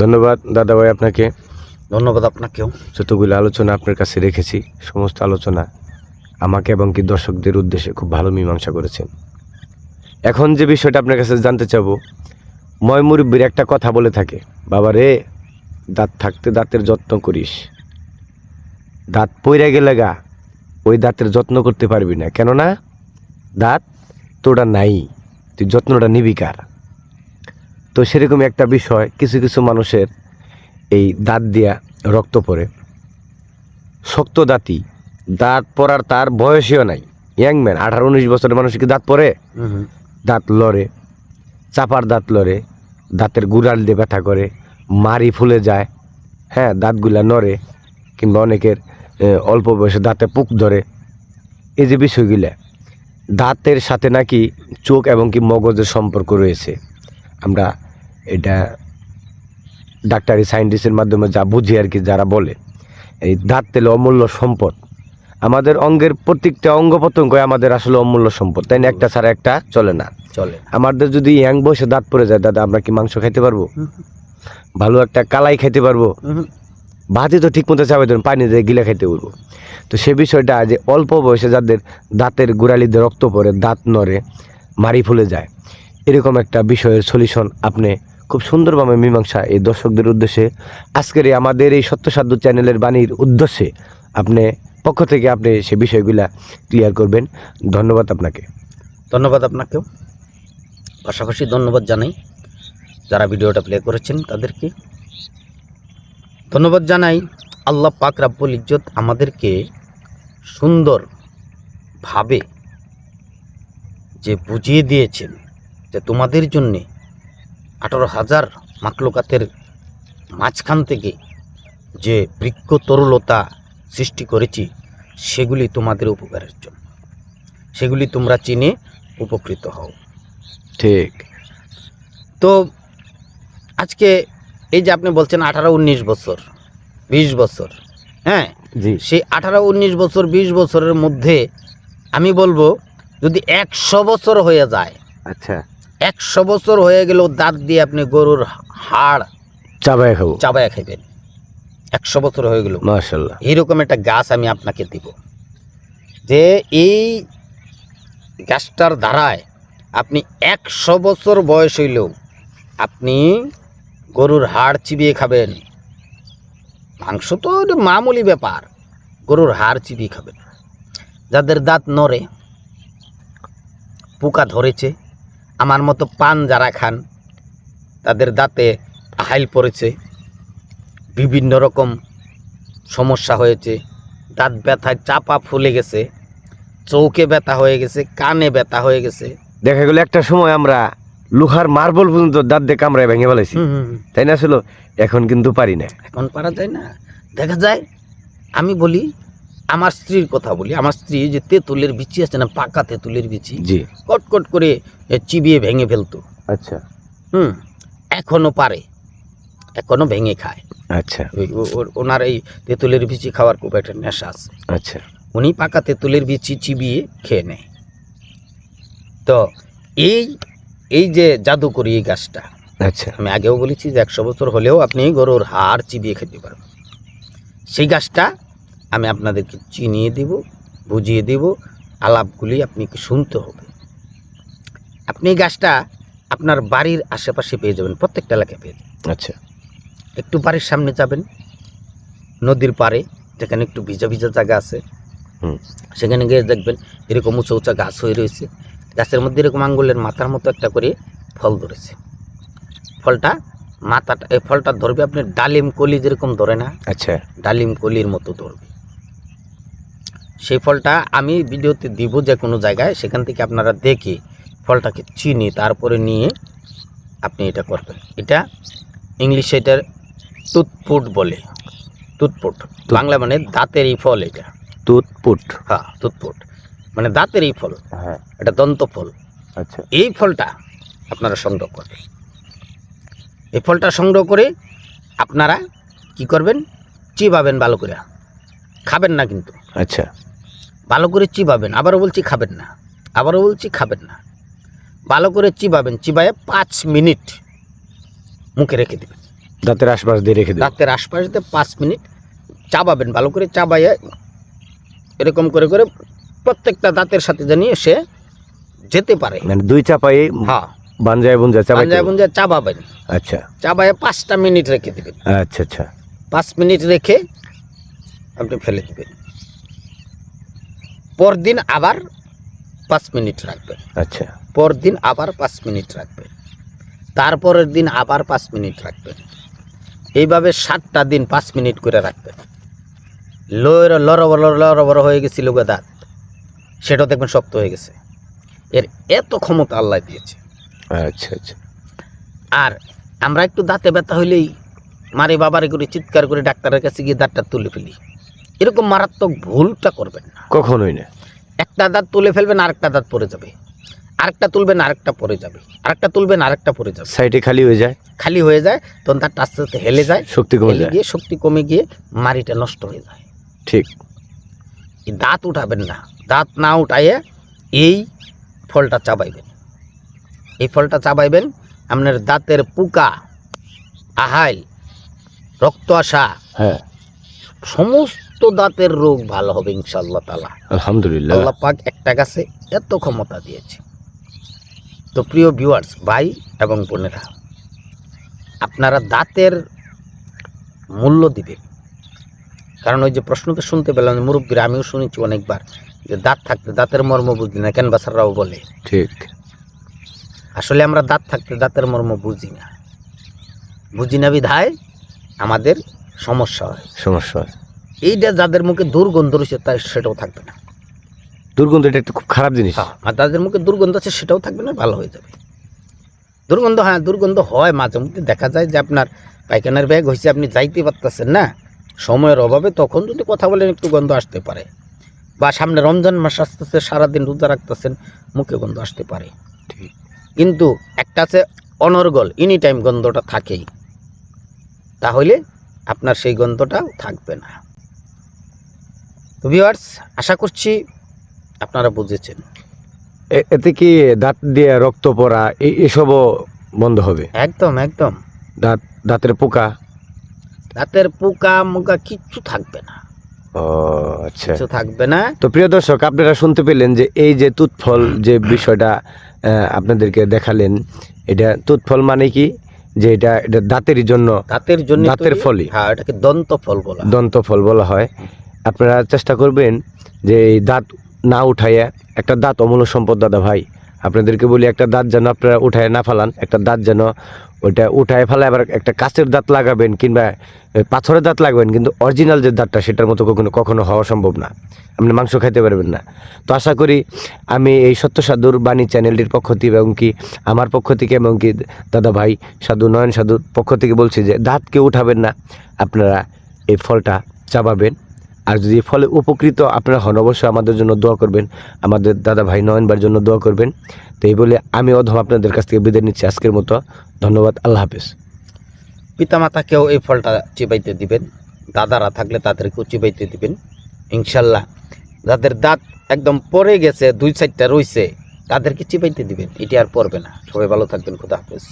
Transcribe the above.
ধন্যবাদ দাদা ভাই আপনাকে। ধন্যবাদ আপনাকেও। যতগুলো আলোচনা আপনার কাছে রেখেছি সমস্ত আলোচনা আমাকে এবং কি দর্শকদের উদ্দেশ্যে খুব ভালো মীমাংসা করেছেন। এখন যে বিষয়টা আপনার কাছে জানতে চাবো ময় মুরব্বীর একটা কথা বলে থাকে বাবা রে দাঁত থাকতে দাঁতের যত্ন করিস। দাঁত পইরা গেলে গা ওই দাঁতের যত্ন করতে পারবি না। কেননা দাঁত তোটা নাই তুই যত্নটা নিবি কার? তো সেরকম একটা বিষয় কিছু কিছু মানুষের এই দাঁত দিয়া রক্ত পড়ে। শক্ত দাঁতি দাঁত পড়ার তার বয়সীও নাই। ইয়াং ম্যান আঠারো উনিশ বছরের মানুষ কি দাঁত পড়ে? দাঁত লড়ে চাপার দাঁত লড়ে দাঁতের গুড়াল দিয়ে ব্যথা করে মারি ফুলে যায় হ্যাঁ দাঁতগুলা নড়ে কিংবা অনেকের অল্প বয়সে দাঁতে পুক ধরে। এই যে বিষয়গুলা দাঁতের সাথে নাকি চোখ এবং কি মগজের সম্পর্ক রয়েছে। আমরা এটা ডাক্তারি সায়েন্টিস্টের মাধ্যমে যা বুঝি আর কি যারা বলে এই দাঁত তেলে অমূল্য সম্পদ। আমাদের অঙ্গের প্রত্যেকটা অঙ্গ প্রত্যঙ্গ আমাদের আসলে অমূল্য সম্পদ তাই না? একটা ছাড়া একটা চলে না। চলে। আমাদের যদি ইয়াং বয়সে দাঁত পড়ে যায় দাদা আমরা কি মাংস খাইতে পারব? ভালো একটা কালাই খাইতে পারব? ভাতি তো ঠিক মতো চাবে ধরুন পানি দিয়ে গিলে খাইতে পারব। তো সে বিষয়টা যে অল্প বয়সে যাদের দাঁতের গোড়ালিতে রক্ত পড়ে দাঁত নড়ে মারি ফুলে যায় এরকম একটা বিষয়ের সলিউশন আপনি খুব সুন্দরভাবে মীমাংসা এই দর্শকদের উদ্দেশ্যে। আজকের এই আমাদের এই সত্যসাধ্য চ্যানেলের বাণীর উদ্দেশ্যে আপনি পক্ষ থেকে আপনি সে বিষয়গুলা ক্লিয়ার করবেন। ধন্যবাদ আপনাকে। ধন্যবাদ আপনাকেও। পাশাপাশি ধন্যবাদ জানাই যারা ভিডিওটা প্লে করেছেন তাদেরকে। ধন্যবাদ জানাই আল্লাহ পাক রাব্বুল ইজ্জত আমাদেরকে সুন্দর ভাবে যে বুঝিয়ে দিয়েছেন যে তোমাদের জন্যে আঠারো হাজার মাকলুকাতের মাঝখান থেকে যে বৃক্ষ তরুলতা সৃষ্টি করেছি সেগুলি তোমাদের উপকারের জন্য। সেগুলি তোমরা চিনে উপকৃত হও। ঠিক। তো আজকে এই যে আপনি বলছেন আঠারো উনিশ বছর বিশ বছর হ্যাঁ? সেই আঠারো উনিশ বছর বিশ বছরের মধ্যে আমি বলব যদি একশো বছর হয়ে যায় আচ্ছা। একশো বছর হয়ে গেলেও দাঁত দিয়ে আপনি গরুর হাড় চাবাই খাব। চাবায় খাইবেন। একশো বছর হয়ে গেল। মাশাল্লাহ এইরকম একটা গাছ আমি আপনাকে দিব। যে এই গাছটার দ্বারায় আপনি একশো বছর বয়স হইলেও আপনি গরুর হাড় চিবিয়ে খাবেন। মাংস তো মামুলি ব্যাপার। গরুর হাড় চিবিয়ে খাবেন। যাদের দাঁত নড়ে পোকা ধরেছে আমার মতো পান যারা খান তাদের দাঁতে হাইল পড়েছে বিভিন্ন রকম সমস্যা হয়েছে দাঁত ব্যথায় চাপা ফুলে গেছে চৌকে ব্যথা হয়ে গেছে কানে ব্যথা হয়ে গেছে। দেখা গেল একটা সময় আমরা লোহার মার্বল পর্যন্ত দাঁত দিয়ে কামড়ায় ভেঙে ফেলাইছি তাই না আসলে এখন কিন্তু পারি না। এখন পারা যায় না। দেখা যায় আমি বলি আমার স্ত্রীর কথা বলি আমার স্ত্রী যে তেঁতুলের বিচি আছে না পাকা তেঁতুলের বিচি জি। কট কট করে চিবিয়ে ভেঙে ফেলতো। আচ্ছা। হুম এখনও পারে এখনও ভেঙে খায়। আচ্ছা। ওনার এই তেঁতুলের বিচি খাওয়ার খুব একটা নেশা আছে। আচ্ছা। উনি পাকা তেঁতুলের বিচি চিবিয়ে খেয়ে নেয়। তো এই এই যে জাদুকরি এই গাছটা আচ্ছা। আমি আগেও বলেছি যে একশো বছর হলেও আপনি গরুর হাড় চিবিয়ে খেতে পারবেন। সেই গাছটা আমি আপনাদেরকে চিনিয়ে দেব বুঝিয়ে দেব আলাপগুলি আপনাকে শুনতে হবে। আপনি এই গাছটা আপনার বাড়ির আশেপাশে পেয়ে যাবেন প্রত্যেকটা এলাকায় পেয়ে যাবেন। আচ্ছা। একটু বাড়ির সামনে যাবেন নদীর পাড়ে যেখানে একটু ভিজা ভিজা জায়গা আছে। হুম। সেখানে গিয়ে দেখবেন এরকম উঁচু উঁচা গাছ হয়ে রয়েছে। গাছের মধ্যে এরকম আঙ্গুলের মাথার মতো একটা করে ফল ধরেছে। ফলটা মাথাটা এই ফলটা ধরবে আপনি ডালিম কলি যেরকম ধরে না? আচ্ছা। ডালিম কলির মতো ধরবে। সেই ফলটা আমি ভিডিওতে দিব যে কোনো জায়গায় সেখান থেকে আপনারা দেখে ফলটাকে চিনি তারপরে নিয়ে আপনি এটা করবেন। এটা ইংলিশে এটার টুথপুট বলে। টুথপুট বাংলা মানে দাঁতের এই ফল এটা। তুতপুট। হ্যাঁ টুথপুট মানে দাঁতের এই ফল। হ্যাঁ। এটা দন্ত ফল। আচ্ছা। এই ফলটা আপনারা সংগ্রহ করবেন। এই ফলটা সংগ্রহ করে আপনারা কি করবেন? চিবাবেন ভালো করে। খাবেন না কিন্তু। আচ্ছা। ভালো করে চিবাবেন আবারও বলছি খাবেন না আবারও বলছি খাবেন না। ভালো করে চিবাবেন চিবায়ে পাঁচ মিনিট মুখে রেখে দেবেন। দাঁতের আশপাশ দিয়ে রেখে দাঁতের আশপাশ দিয়ে পাঁচ মিনিট চাবাবেন ভালো করে চাবাইয়ে এরকম করে করে প্রত্যেকটা দাঁতের সাথে জানিয়ে সে যেতে পারে। মানে দুই চাপাই হ্যাঁ। বানজায় বুনজায় চাপাই পাঞ্জায় পুঞ্জায় চাবাবেন। আচ্ছা। চাবাইয়ে পাঁচটা মিনিট রেখে দেবেন। আচ্ছা আচ্ছা। পাঁচ মিনিট রেখে আপনি ফেলে দেবেন। পরদিন আবার পাঁচ মিনিট রাখবেন আচ্ছা। পরদিন আবার পাঁচ মিনিট রাখবেন তারপরের দিন আবার পাঁচ মিনিট রাখবেন এইভাবে সাতটা দিন পাঁচ মিনিট করে রাখবেন লড় লড়বড় লড়বড় হয়ে গেছিল গো দাঁত। সেটাও দেখবেন শক্ত হয়ে গেছে। এর এত ক্ষমতা আল্লাহ দিয়েছে। আচ্ছা আচ্ছা। আর আমরা একটু দাঁতে ব্যথা হইলেই মারে বাবারে করে চিৎকার করে ডাক্তারের কাছে গিয়ে দাঁতটা তুলে ফেলি। এরকম মারাত্মক ভুলটা করবেন না। কখনোই না। একটা দাঁত তুলে ফেলবেন আরেকটা দাঁত পড়ে যাবে। আরেকটা তুলবেন আরেকটা পড়ে যাবে। আরেকটা তুলবেন আরেকটা পড়ে যাবে। সাইডে খালি হয়ে যায়। খালি হয়ে যায় তখন দাঁতটা আস্তে আস্তে হেলে যায় শক্তি কমে যায়। গিয়ে শক্তি কমে গিয়ে মাড়িটা নষ্ট হয়ে যায়। ঠিক। এই দাঁত উঠাবেন না। দাঁত না উঠাইয়ে এই ফলটা চাবাইবেন। এই ফলটা চাবাইবেন আপনার দাঁতের পোকা আহাইল রক্ত আসা হ্যাঁ। সমস্ত দাঁতের রোগ ভালো হবে ইনশাল্লাহ তালা আলহামদুলিল্লাহ। আল্লাহ পাক একটা গাছে এত ক্ষমতা দিয়েছে। তো প্রিয় ভিউয়ার্স ভাই এবং বোনেরা আপনারা দাঁতের মূল্য দিবেন। কারণ ওই যে প্রশ্ন তো শুনতে পেলাম মুরব্বীরা আমিও শুনেছি অনেকবার যে দাঁত থাকতে দাঁতের মর্ম বুঝি না কেন বাসাররাও বলে? ঠিক। আসলে আমরা দাঁত থাকতে দাঁতের মর্ম বুঝি না। বুঝি না বিধায় আমাদের সমস্যা হয়। সমস্যা হয়। এইটা যাদের মুখে দুর্গন্ধ রয়েছে তাই সেটাও থাকবে না। দুর্গন্ধ এটা একটা খুব খারাপ জিনিস। হ্যাঁ আর তাদের মুখে দুর্গন্ধ আছে সেটাও থাকবে না ভালো হয়ে যাবে। দুর্গন্ধ হ্যাঁ দুর্গন্ধ হয় মাঝে মধ্যে। দেখা যায় যে আপনার পায়খানার ব্যাগ হয়েছে আপনি যাইতে পারতেছেন না। সময়ের অভাবে তখন যদি কথা বলেন একটু গন্ধ আসতে পারে। বা সামনে রমজান মাস আসতেছে সারাদিন রোজা রাখতেছেন মুখে গন্ধ আসতে পারে। ঠিক। কিন্তু একটা আছে অনর্গল এনি টাইম গন্ধটা থাকেই। তাহলে আপনার সেই গন্ধটাও থাকবে না। তো ভিউয়ার্স আশা করছি আপনারা বুঝেছেন। এতে কি দাঁত দিয়ে রক্ত পড়া এই- এসবও বন্ধ হবে? একদম একদম। দাঁত দাঁতের পোকা? দাঁতের পোকা মুকা কিচ্ছু থাকবে না। ও আচ্ছা। কিছু থাকবে না। তো প্রিয় দর্শক আপনারা শুনতে পেলেন যে এই যে তুৎফল যে বিষয়টা আপনাদেরকে দেখালেন এটা তুৎফল মানে কি? যে এটা এটা দাঁতেরই জন্য দাঁতের জন্য দাঁতের ফলই। হ্যাঁ এটাকে দন্ত ফল বলা দন্ত ফল বলা হয়। আপনারা চেষ্টা করবেন যে দাঁত না উঠাইয়া একটা দাঁত অমূল্য সম্পদ দাদা ভাই, আপনাদেরকে বলি একটা দাঁত যেন আপনারা উঠায় না ফালান, একটা দাঁত যেন ওইটা উঠায় ফেলা আবার একটা কাঁচের দাঁত লাগাবেন কিংবা পাথরের দাঁত লাগাবেন, কিন্তু অরিজিনাল যে দাঁতটা সেটার মতো কখনো কখনো হওয়া সম্ভব না। আপনি মাংস খাইতে পারবেন না। তো আশা করি আমি এই সত্য সাধুর বাণী চ্যানেলটির পক্ষ থেকে এবং কি আমার পক্ষ থেকে এবং কি দাদা ভাই সাধু, নয়ন সাধুর পক্ষ থেকে বলছি যে দাঁতকে উঠাবেন না, আপনারা এই ফলটা চাবাবেন। আর যদি ফলে উপকৃত আপনারা হন, অবশ্যই আমাদের জন্য দোয়া করবেন। আমাদের দাদা ভাই নয়নবার জন্য দোয়া করবেন। তো এই বলে আমি অধম আপনাদের কাছ থেকে বিদায় নিচ্ছি আজকের মতো। ধন্যবাদ, আল্লাহ হাফেজ। পিতামাতাকেও এই ফলটা চিবাইতে দিবেন। দাদারা থাকলে তাদেরকেও চিবাইতে দিবেন, ইনশাল্লাহ। যাদের দাঁত একদম পড়ে গেছে, দুই সাইডটা রইছে, তাদেরকে চিবাইতে দিবেন। এটি আর পড়বে না। সবাই ভালো থাকবেন, খুদা হাফেজ।